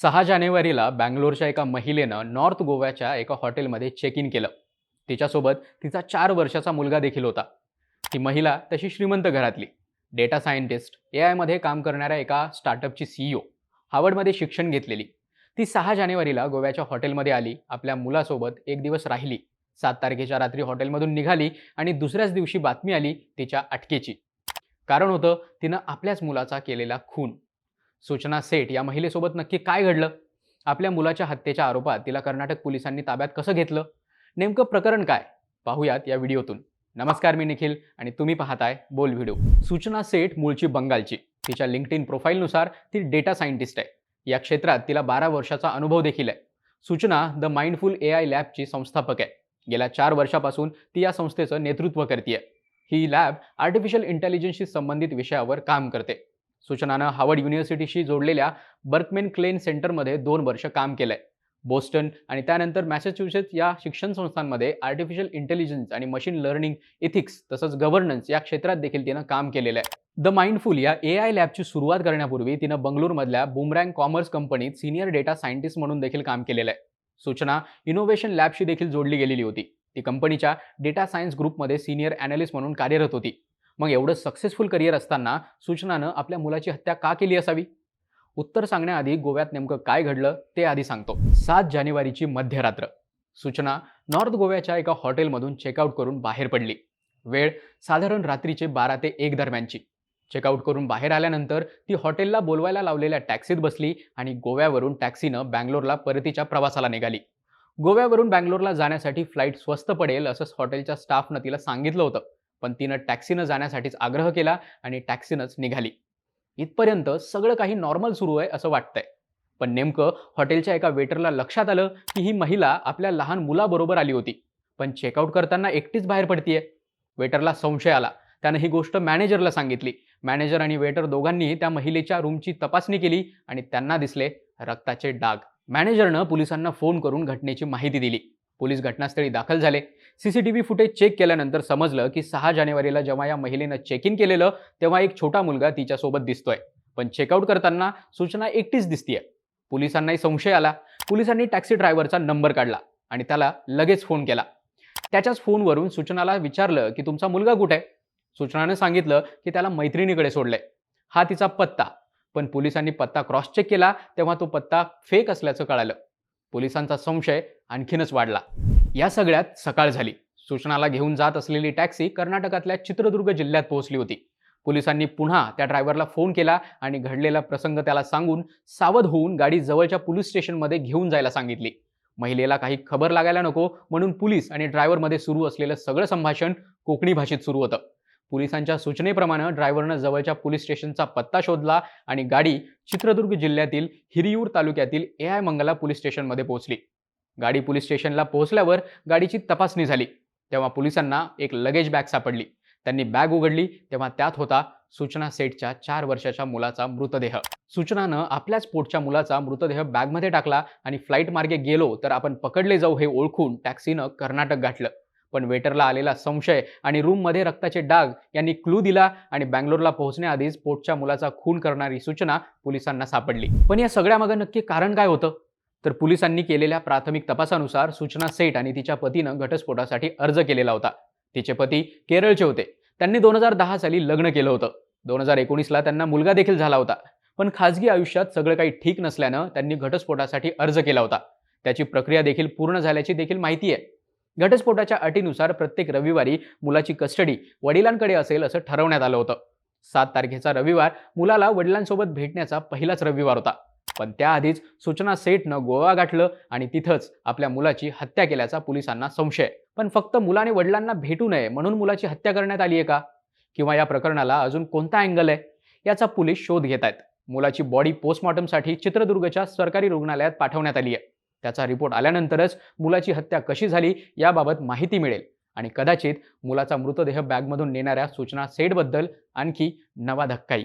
सहा जानेवारीला बँगलोरच्या एका महिलेनं नॉर्थ गोव्याच्या एका हॉटेलमध्ये चेक इन केलं. तिच्यासोबत तिचा चार वर्षाचा मुलगा देखील होता. ती महिला तशी श्रीमंत घरातली. डेटा सायंटिस्ट ए आयमध्ये काम करणाऱ्या एका स्टार्टअपची सीईओ हार्वर्डमध्ये शिक्षण घेतलेली. ती सहा जानेवारीला गोव्याच्या हॉटेलमध्ये आली आपल्या मुलासोबत एक दिवस राहिली. सात तारखेच्या रात्री हॉटेलमधून निघाली आणि दुसऱ्याच दिवशी बातमी आली तिच्या अटकेची. कारण होतं तिनं आपल्याच मुलाचा केलेला खून. सूचना सेठ या महिलेसोबत नक्की काय घडलं? आपल्या मुलाच्या हत्येच्या आरोपात तिला कर्नाटक पोलिसांनी ताब्यात कसं घेतलं? नेमकं प्रकरण काय? पाहूयात या व्हिडिओतून. नमस्कार मी निखिल आणि तुम्ही पाहताय बोल व्हिडिओ. सूचना सेठ मूळची बंगालची. तिच्या लिंक्ड इन प्रोफाईलनुसार ती डेटा सायंटिस्ट आहे. या क्षेत्रात तिला बारा वर्षाचा अनुभव देखील आहे. Suchana the mindful A I लॅबची संस्थापक आहे. गेल्या चार वर्षापासून ती या संस्थेचं नेतृत्व करते ही लॅब आर्टिफिशियल इंटेलिजन्सशी संबंधित विषयावर काम करते. सूचनानं हार्वर्ड युनिव्हर्सिटीशी जोडलेल्या बर्कमेन क्लेन सेंटरमध्ये दोन वर्ष काम केलंय. बोस्टन आणि त्यानंतर मॅसेच्युसेट्स या शिक्षण संस्थांमध्ये आर्टिफिशियल इंटेलिजन्स आणि मशीन लर्निंग इथिक्स तसंच गव्हर्नन्स या क्षेत्रात देखील तिनं काम केलेलं आहे. द माइंडफुल या ए आय लॅबची सुरुवात करण्यापूर्वी तिनं बंगलोरमधल्या बुमरँग कॉमर्स कंपनीत सिनियर डेटा सायंटिस्ट म्हणून देखील काम केलेलं आहे. सूचना इनोव्हेशन लॅबशी देखील जोडली गेलेली होती. ती कंपनीच्या डेटा सायन्स ग्रुपमध्ये सिनियर अॅनालिस्ट म्हणून कार्यरत होती. मग एवढं सक्सेसफुल करिअर असताना सूचनानं आपल्या मुलाची हत्या का केली असावी? उत्तर सांगण्याआधी गोव्यात नेमकं काय घडलं ते आधी सांगतो. सात जानेवारीची मध्यरात्र. सूचना नॉर्थ गोव्याच्या एका हॉटेलमधून चेकआउट करून बाहेर पडली. वेळ साधारण रात्रीचे बारा ते एक दरम्यानची. चेकआउट करून बाहेर आल्यानंतर ती हॉटेलला बोलवायला लावलेल्या टॅक्सीत बसली आणि गोव्यावरून टॅक्सीनं बँगलोरला परतीच्या प्रवासाला निघाली. गोव्यावरून बँगलोरला जाण्यासाठी फ्लाईट स्वस्त पडेल असंच हॉटेलच्या स्टाफनं तिला सांगितलं होतं. पण तिनं टॅक्सीनं जाण्यासाठीच आग्रह केला आणि टॅक्सीनंच निघाली. इथपर्यंत सगळं काही नॉर्मल सुरू आहे असं वाटतंय. पण नेमकं हॉटेलच्या एका वेटरला लक्षात आलं की ही महिला आपल्या लहान मुलाबरोबर आली होती. पण चेकआउट करताना एकटीच बाहेर पडतीये. वेटरला संशय आला. त्यानं ही गोष्ट मॅनेजरला सांगितली. मॅनेजर आणि वेटर दोघांनी त्या महिलेच्या रूमची तपासणी केली आणि त्यांना दिसले रक्ताचे डाग. मॅनेजरनं पोलिसांना फोन करून घटनेची माहिती दिली. पोलीस घटनास्थळी दाखल झाले. सीसीटीव्ही फुटेज चेक केल्यानंतर समजलं की सहा जानेवारीला जेव्हा या महिलेनं चेक इन केलेलं तेव्हा एक छोटा मुलगा तिच्यासोबत दिसतोय. पण चेकआउट करताना सूचना एकटीच दिसतीये. पोलिसांनाही संशय आला. पोलिसांनी टॅक्सी ड्रायव्हरचा नंबर काढला आणि त्याला लगेच फोन केला. त्याच्याच फोनवरून सूचनाला विचारलं की तुमचा मुलगा कुठे? आहे सूचनानं सांगितलं की त्याला मैत्रिणीकडे सोडलंय. हा तिचा पत्ता. पण पोलिसांनी पत्ता क्रॉस चेक केला तेव्हा तो पत्ता फेक असल्याचं कळालं. पोलिसांचा संशय आणखीनच वाढला. या सगळ्यात सकाळ झाली. सूचनाला घेऊन जात असलेली टॅक्सी कर्नाटकातल्या चित्रदुर्ग जिल्ह्यात पोहोचली होती. पोलिसांनी पुन्हा त्या ड्रायव्हरला फोन केला आणि घडलेला प्रसंग त्याला सांगून सावध होऊन गाडी जवळच्या पोलीस स्टेशनमध्ये घेऊन जायला सांगितली. महिलेला काही खबर लागायला नको म्हणून पोलीस आणि ड्रायव्हरमध्ये सुरू असलेलं सगळं संभाषण कोकणी भाषेत सुरू होतं. पोलिसांच्या सूचनेप्रमाणे ड्रायव्हरनं जवळच्या पोलीस स्टेशनचा पत्ता शोधला आणि गाडी चित्रदुर्ग जिल्ह्यातील हिरियूर तालुक्यातील ए आय मंगला पोलीस स्टेशनमध्ये पोहोचली. गाडी पोलीस स्टेशनला पोहोचल्यावर गाडीची तपासणी झाली. तेव्हा पोलिसांना एक लगेज बॅग सापडली. त्यांनी बॅग उघडली. तेव्हा त्यात होता सूचना सेटच्या चार वर्षाच्या मुलाचा मृतदेह. सूचनानं आपल्याच पोटच्या मुलाचा मृतदेह बॅगमध्ये टाकला आणि फ्लाईट मार्गे गेलो तर आपण पकडले जाऊ हे ओळखून टॅक्सीनं कर्नाटक गाठलं. पण वेटरला आलेला संशय आणि रूममध्ये रक्ताचे डाग यांनी क्लू दिला आणि बँगलोरला पोहोचण्याआधीच पोटच्या मुलाचा खून करणारी सूचना पोलिसांना सापडली. पण या सगळ्यामागं नक्की कारण काय होतं? तर पोलिसांनी केलेल्या प्राथमिक तपासानुसार सूचना सेठ आणि तिच्या पतीनं घटस्फोटासाठी अर्ज केलेला होता. तिचे पती केरळचे होते. त्यांनी दोन हजार दहा साली लग्न केलं होतं. दोन हजार एकोणीसला त्यांना मुलगा देखील झाला होता. पण खाजगी आयुष्यात सगळं काही ठीक नसल्यानं त्यांनी घटस्फोटासाठी अर्ज केला होता. त्याची प्रक्रिया देखील पूर्ण झाल्याची देखील माहिती आहे. घटस्फोटाच्या अटीनुसार प्रत्येक रविवारी मुलाची कस्टडी वडिलांकडे असेल असं ठरवण्यात आलं होतं. सात तारखेचा रविवार मुलाला वडिलांसोबत भेटण्याचा पहिलाच रविवार होता. पण त्याआधीच सूचना सेठनं गोवा गाठलं आणि तिथंच आपल्या मुलाची हत्या केल्याचा पोलिसांना संशय. पण फक्त मुलाने वडिलांना भेटू नये म्हणून मुलाची हत्या करण्यात आली आहे का? किंवा या प्रकरणाला अजून कोणता अँगल आहे? याचा पोलीस शोध घेत आहेत. मुलाची बॉडी पोस्टमॉर्टमसाठी चित्रदुर्गच्या सरकारी रुग्णालयात पाठवण्यात आली आहे. त्याचा रिपोर्ट आल्यानंतरच मुलाची हत्या कशी झाली याबाबत माहिती मिळेल. आणि कदाचित मुलाचा मृतदेह बॅगमधून नेणाऱ्या सूचना सेटबद्दल आणखी नवा धक्काई